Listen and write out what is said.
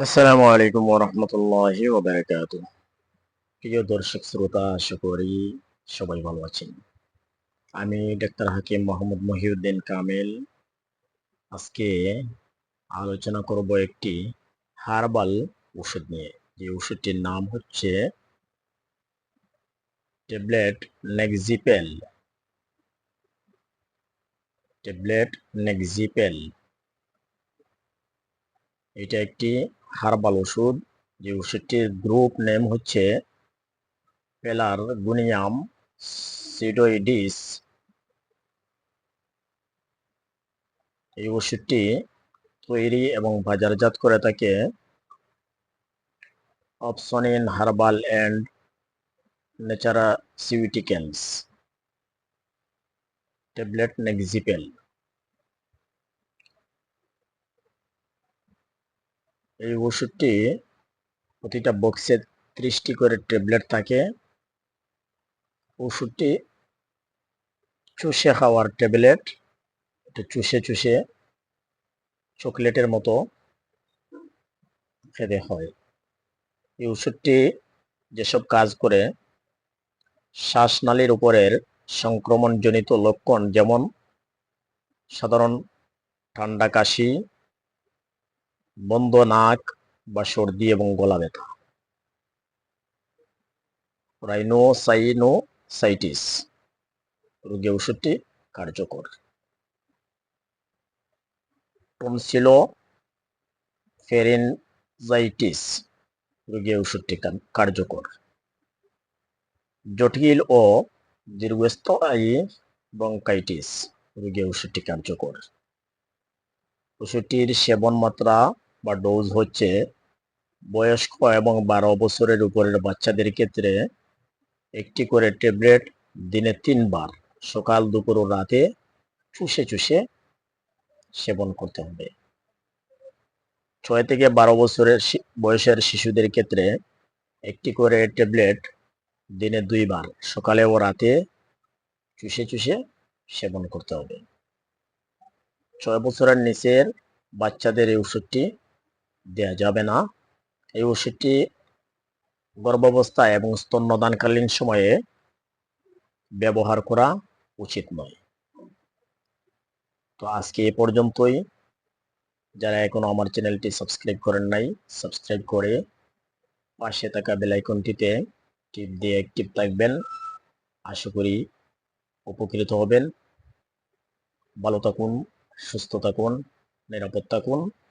আসসালামু আলাইকুম ওরহমতুল্লাহি ওবারাকাতু প্রিয় দর্শক, শ্রোতা, আশা করি সবাই ভালো আছেন। আমি ডাক্তার হাকিম মোহাম্মদ মহিউদ্দিন কামেল। আজকে আলোচনা করব একটি হার্বাল ওষুধ নিয়ে। যে ওষুধটির নাম হচ্ছে ট্যাবলেট নেক্সিপেল। ট্যাবলেট নেক্সিপেল। এটা একটি হার্বাল ওষুধ, যে ওষুধটির গ্রুপ নেম হচ্ছে পেলার গুনিয়াম সিডোইডিস। এই ওষুধটি তৈরি এবং বাজারজাত করে থাকে option in herbal and nutraceuticals tablet নেক্সিপেল। এই ওষুধটি প্রতিটা বক্সে ত্রিশটি করে ট্যাবলেট থাকে। ওষুধটি চুষে খাওয়ার ট্যাবলেট। এটা চুষে চুষে চকলেটের মতো খেতে হয়। এই ওষুধটি যেসব কাজ করে, শ্বাসনালীর উপরের সংক্রমণজনিত লক্ষণ যেমন সাধারণ ঠান্ডা কাশি বন্ধ নাক বা সর্দি এবং গলা ব্যথা। রাইনোসাইনোসাইটিস রোগী ওষুধটি কার্যকর। টনসিলো ফেরেনজাইটিস রোগী ওষুধটি কার্যকর। জটিল ও দীর্ঘস্থায়ী ব্রঙ্কাইটিস রোগী ওষুধটি কার্যকর। ওষুধটির সেবন মাত্রা বা ডোজ হচ্ছে বয়স্ক এবং বারো বছরের উপরের বাচ্চাদের ক্ষেত্রে একটি করে ট্যাবলেট দিনে তিনবার, সকাল, দুপুর ও রাতে চুষে চুষে সেবন করতে হবে। ছয় থেকে বারো বছরের বয়সের শিশুদের ক্ষেত্রে একটি করে ট্যাবলেট দিনে দুইবার, সকালে ও রাতে চুষে চুষে সেবন করতে হবে। ছয় বছরের নিচের বাচ্চাদের এই ওষুধটি দেওয়া যাবে না। এই ওষুধটি গর্ভাবস্থা এবং স্তন্যদানকালীন সময়ে ব্যবহার করা উচিত নয়। তো আজকে এ পর্যন্তই। যারা এখনও আমার চ্যানেলটি সাবস্ক্রাইব করেন নাই, সাবস্ক্রাইব করে পাশে থাকা বেলাইকনটিতে টিপ দিয়ে অ্যাক্টিভ থাকবেন। আশা করি উপকৃত হবেন। ভালো থাকুন, সুস্থ থাকুন, নিরাপদ থাকুন।